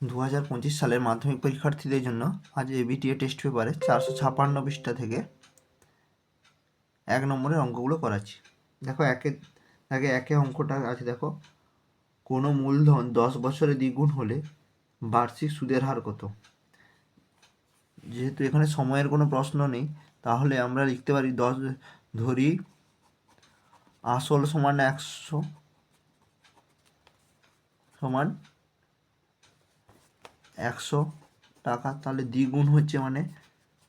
দু হাজার পঁচিশ সালের মাধ্যমিক পরীক্ষার্থীদের জন্য আজ এবিটিএ টেস্ট পেপারে চারশো ছাপান্ন পৃষ্ঠা থেকে এক নম্বরের অঙ্কগুলো করাচ্ছি। দেখো একে আগে একে অঙ্কটা আছে, দেখো। কোনো মূলধন দশ বছরে দ্বিগুণ হলে বার্ষিক সুদের হার কত? যেহেতু এখানে সময়ের কোনো প্রশ্ন নেই, তাহলে আমরা লিখতে পারি দশ, ধরি আসল সমান একশো সমান একশো টাকা, তাহলে দ্বিগুণ হচ্ছে মানে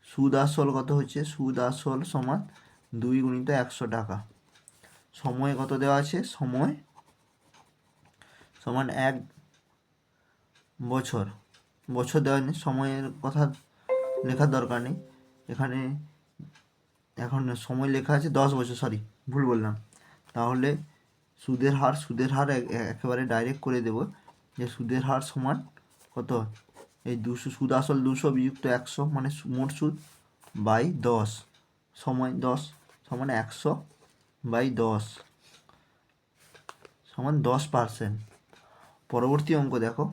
সুদ আসল কত হচ্ছে? সুদ আসল সমান দুই গুণিত একশো টাকা। সময় কত দেওয়া আছে? সময় সমান এক বছর। বছর দেওয়া নেই, সময়ের কথা লেখার দরকার নেই। এখানে, এখন সময় লেখা আছে দশ বছর সরি ভুল বললাম। তাহলে সুদের হার সুদের হার এক- একেবারে ডাইরেক্ট করে দেব যে সুদের হার সমান কত? এই দুশো সুদ আসল দুশো, বিযুক্ত একশো মানে মোট সুদ বাই দশ। সময় দশ, সমান একশো বাই দশ। সমান দশ পার্সেন্ট পরবর্তী অঙ্ক দেখো।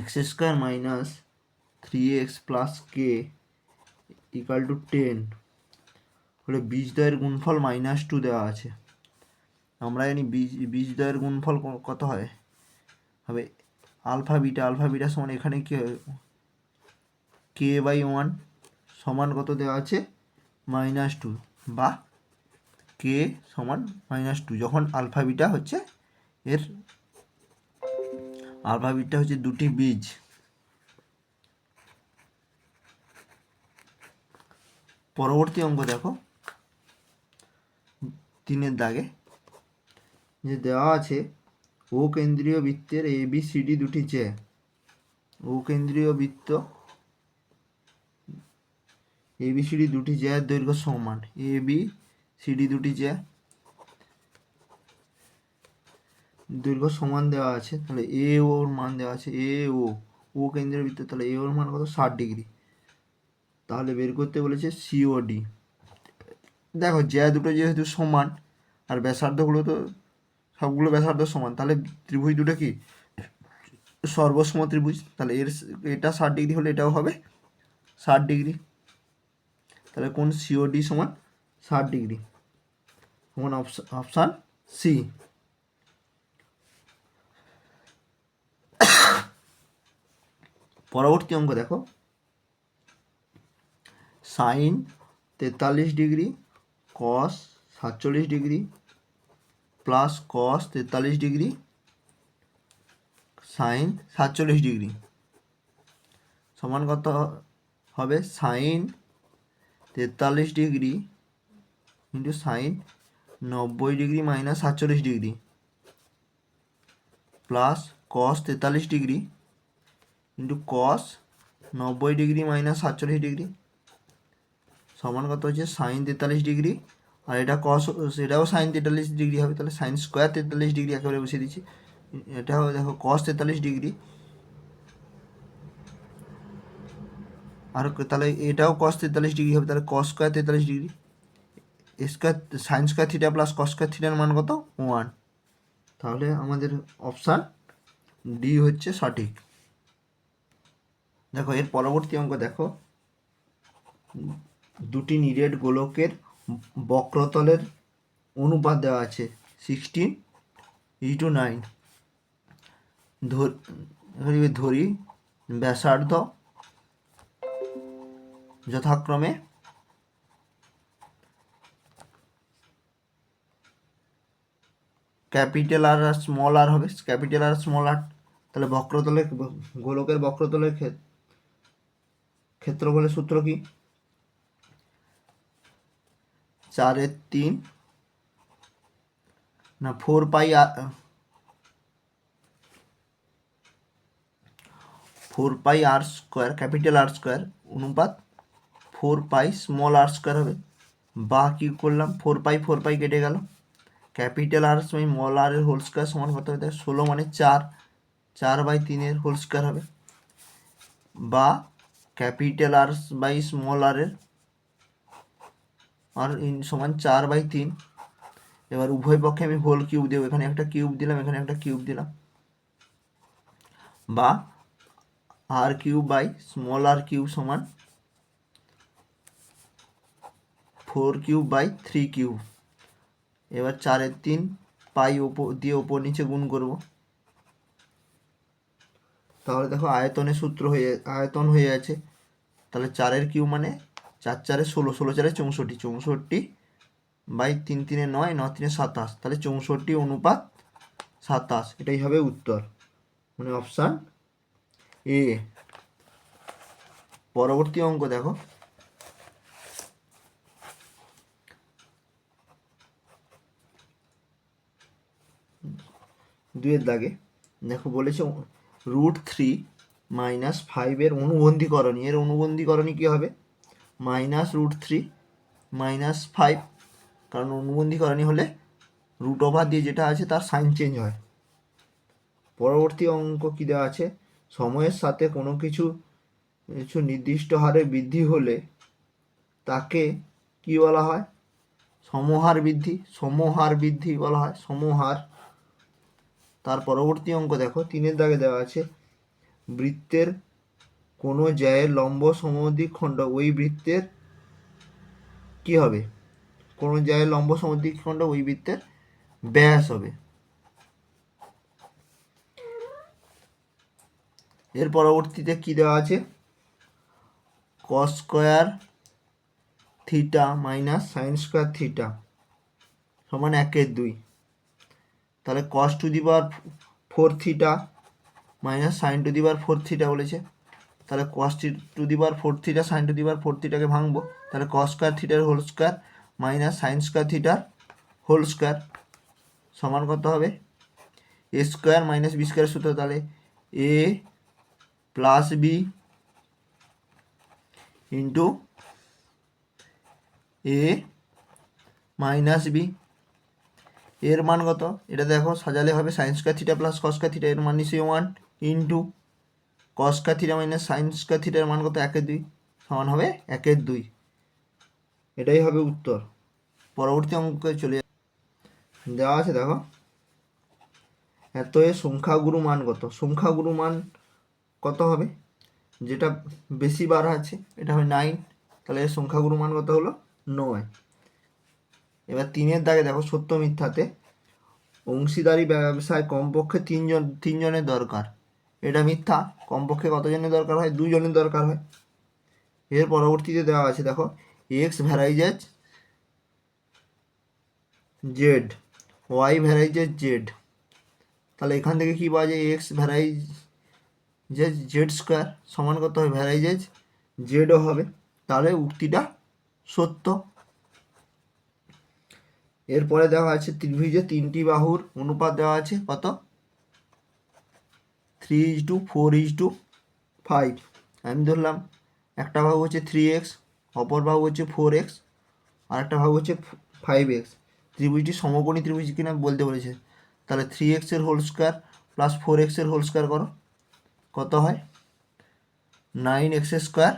X square minus three X plus K equal to ten হলে বীজদ্বয়ের গুণফল মাইনাস টু দেওয়া আছে। আমরা জানি বীজ বীজদ্বয়ের গুণফল কত হয়? হবে আলফা বিটা আলফা বিটা সমান এখানে কি হবে কে বাই ওয়ান সমান কত দেওয়া আছে? মাইনাস টু বা কে সমান মাইনাস টু যখন আলফা বিটা হচ্ছে এর, আলফা বিটা হচ্ছে দুটি বীজ। পরবর্তী অঙ্ক দেখো। তিনের দাগে যে দেওয়া আছে, ও কেন্দ্রীয় বৃত্তের এ বি সি ডি দুটি চেয়ে ও কেন্দ্রীয় বৃত্ত এ বি সি ডি দুটি জ্যায়ের দৈর্ঘ্য সমান এ বি সি ডি দুটি জ্যা দৈর্ঘ্য সমান দেওয়া আছে, তাহলে এ ওর মান দেওয়া আছে এ ও ও কেন্দ্রীয় বৃত্ত, তাহলে এ ওর মান কত? ষাট ডিগ্রি। তাহলে বের করতে বলেছে সিওডি দেখো জ্যা দুটো যেহেতু সমান, আর ব্যাসার্ধগুলো তো সবগুলো ব্যাসার্ধ সমান। তাহলে ত্রিভুজ দুটো কি? সর্বসম ত্রিভুজ, তাহলে এর এটা ষাট ডিগ্রি হলে এটাও হবে ষাট ডিগ্রি। তাহলে কোন সিওডি সমান ষাট ডিগ্রি? সমান অপশান সি পরবর্তী অঙ্ক দেখো। সাইন তেতাল্লিশ ডিগ্রি কস সাতচল্লিশ ডিগ্রি প্লাস কস তেতাল্লিশ ডিগ্রি সাইন সাতচল্লিশ ডিগ্রি। সমান কত হবে? সাইন তেতাল্লিশ ডিগ্রি ইন্টু সাইন নব্বই ডিগ্রি মাইনাস সাতচল্লিশ ডিগ্রি প্লাস কস তেতাল্লিশ ডিগ্রি ইন্টু কস নব্বই ডিগ্রি মাইনাস সাতচল্লিশ ডিগ্রি। সমান কত হচ্ছে? সাইন তেতাল্লিশ ডিগ্রি আর এটা কস সেটাও সাইন তেতাল্লিশ ডিগ্রি হবে, তাহলে সাইন স্কোয়ার তেতাল্লিশ ডিগ্রি একেবারে বসিয়ে দিচ্ছি। এটা হবে দেখো কস তেতাল্লিশ ডিগ্রি আর তাহলে এটাও কস তেতাল্লিশ ডিগ্রি হবে, তাহলে কস স্কোয়ার তেতাল্লিশ degree square sine square theta plus cos square থিটার মান কত? ওয়ান তাহলে আমাদের অপশান ডি হচ্ছে সঠিক। দেখো এর পরবর্তী অঙ্ক দেখো। দুটি নিরেট গোলকের বক্রতলের অনুপাত দেওয়া আছে সিক্সটিন ই টু নাইন ধরি, ব্যাসার্ধ যথাক্রমে ক্যাপিটাল আর স্মল আর হবে, ক্যাপিটাল আর স্মল আর, তাহলে বক্রতলের, গোলকের বক্রতলের ক্ষেত্র ক্ষেত্রফলের সূত্র কি? চারের তিন। না, four pi four pi R square, capital R square অনুপাত four pi small R square হবে। বা কি করলাম? ফোর পাই ফোর পাই কেটে গেল। ক্যাপিটাল আর স্মল আর এর হোল স্কোয়ার সমান কত হবে। ষোলো মানে চার। চার বাই তিনের হোল স্কোয়ার হবে। বা capital R by small R এর আর ইন সমান চার বাই তিন। এবার উভয় পক্ষে আমি হোল কিউব দেবো। এখানে একটা কিউব দিলাম, এখানে একটা কিউব দিলাম। বা R cube by small R cube সমান four cube by three cube এবার চারের তিন পাই ওপর, দিয়ে ওপর নিচে গুণ করব। তাহলে দেখো আয়তনের সূত্র হয়ে, আয়তন হয়ে আছে। তাহলে চারের কিউ মানে চার চারে ষোলো ষোলো চারে চৌষট্টি চৌষট্টি বাই তিন তিনে নয়, ন তিনে সাতাশ। তাহলে চৌষট্টি অনুপাত সাতাশ। এটাই হবে উত্তর। মানে অপশান এ। পরবর্তী অঙ্ক দেখো। দুয়ের দাগে। দেখো বলেছে রুট থ্রি মাইনাস ফাইভের অনুবন্ধীকরণী এর অনুবন্ধীকরণী কী হবে? Minus root three minus five কারণ অনুবন্ধীকরণী হলে রুট ওভার দিয়ে যেটা আছে তার সাইন চেঞ্জ হয়। পরবর্তী অঙ্ক কী দেওয়া আছে? সময়ের সাথে কোনো কিছু কিছু নির্দিষ্ট হারে বৃদ্ধি হলে তাকে কি বলা হয়? সমহার বৃদ্ধি সমহার বৃদ্ধি বলা হয়, সমহার। তার পরবর্তী অঙ্ক দেখো, তিনের দাগে দেওয়া আছে, বৃত্তের কোনো জ্যায়ের লম্ব সমদ্বিখণ্ড ওই বৃত্তের কি হবে? কোনো জ্যায়ের লম্ব সমদ্বিখণ্ড ওই বৃত্তের ব্যাস হবে। এর পরবর্তীতে কি দেওয়া আছে? Cos square theta minus sine square theta সমান একের দুই। তাহলে cos to the power four theta minus sine to the power four theta বলেছে। তাহলে cos to the power four theta sine to the power four থিটাকে ভাঙবো, তাহলে cos square থিটার whole square minus sine square থিটার whole square সমান কত হবে? A square minus B square সূত্র, তাহলে A plus B into A minus B এর মান কত? এটা দেখো, সাজালে হবে sine square theta plus cos square theta এর মান নিশ্চয়ই one into cos square theta minus sine square থিটার মান কত? একের দুই সমান হবে একের দুই। এটাই হবে উত্তর। পরবর্তী অঙ্কে চলে দেওয়া আছে, দেখো। এত এ সংখ্যাগুরু মান কত? সংখ্যাগুরু মান কত হবে? যেটা বেশি বার আছে, এটা হবে নাইন। তাহলে এর সংখ্যাগুরু মান কত হলো? নয়। এবার তিনের দাগে দেখো, সত্য মিথ্যাতে অংশীদারি ব্যবসায় কমপক্ষে তিনজন তিনজনের দরকার। এটা মিথ্যা। কমপক্ষে কতজনের দরকার হয়? দুজনের দরকার হয়। এর পরবর্তীতে দেওয়া আছে, দেখো X varies as Z Y varies as Z তাহলে এখান থেকে কি পাওয়া যায়? এক্স ভ্যারাইজ যে জেড স্কোয়ার সমান করতে হবে ভ্যারাইজেজ জেডও হবে। তাহলে উক্তিটা সত্য। এরপরে দেওয়া আছে ত্রিভুজে তিনটি বাহুর অনুপাত দেওয়া আছে। কত? Three is to four is to five আমি ধরলাম, একটা বাহু হচ্ছে থ্রি এক্স অপর বাহু হচ্ছে ফোর এক্স আর একটা বাহু হচ্ছে ফাইভ এক্স ত্রিভুজটি সমকোণী ত্রিভুজ কিনা বলতে বলেছে। তাহলে থ্রি এক্সের হোল স্কোয়ার প্লাস ফোর এক্সের হোল স্কোয়ার করো। কত হয়? নাইন এক্স স্কোয়ার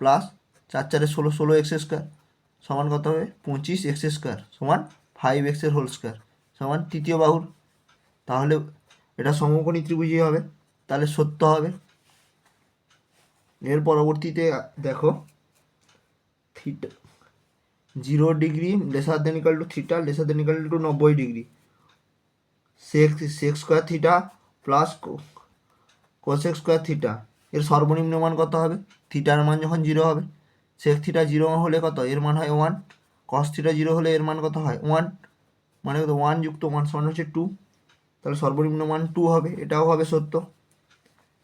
প্লাস চার চারে ষোলো ষোলো এক্স স্কোয়ার সমান কত হবে? পঁচিশ এক্স স্কোয়ার সমান ফাইভ এক্সের হোল স্কোয়ার সমান তৃতীয় বাহুর। তাহলে এটা সমকোণী ত্রিভুজই হবে, তাহলে সত্য হবে। এর পরবর্তীতে দেখো theta zero degree lesser than equal to theta lesser than equal to নব্বই degree sec sec square theta plus cosec square theta এর সর্বনিম্ন মান কত হবে? থিটার মান যখন জিরো হবে সেক থিটা জিরো হলে কত? এর মান হয় ওয়ান কস থিটা জিরো হলে এর মান কত হয়? ওয়ান মানে ওয়ান যুক্ত ওয়ান সমান হচ্ছে টু তাহলে সর্বনিম্ন মান টু হবে, এটাও হবে সত্য।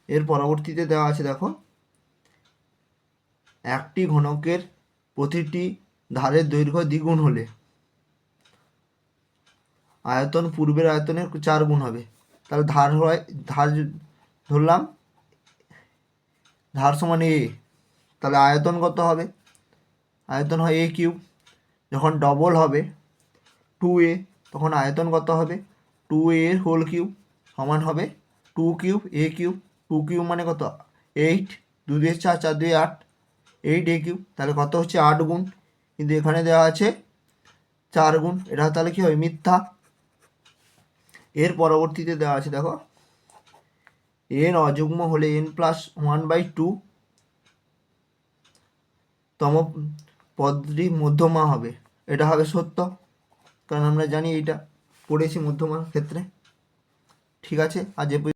এর পরবর্তীতে দেওয়া আছে, দেখো, একটি ঘনকের প্রতিটি ধারের দৈর্ঘ্য দ্বিগুণ হলে আয়তন পূর্বের আয়তনের চার গুণ হবে। তাহলে ধার হয়, ধার ধরলাম, ধার সমান এ তাহলে আয়তন কত হবে? আয়তন হয় এ কিউব যখন ডবল হবে টু এ তখন আয়তন কত হবে? টু এর হোল কিউব সমান হবে two cube a cube two cube মানে কত? এইট দু দিয়ে চার চার দুই আট এইট এ কিউব তাহলে কত হচ্ছে? আট গুণ। কিন্তু এখানে দেওয়া আছে চার গুণ। এটা তাহলে কী হবে মিথ্যা। এর পরবর্তীতে দেওয়া আছে, দেখো। এন অযুগ্ম হলে n plus one by two তম পদটি মধ্যমা হবে। এটা হবে সত্য। কারণ আমরা জানি এইটা। পড়েছি মধ্যমার ক্ষেত্রে। ঠিক আছে আজ এ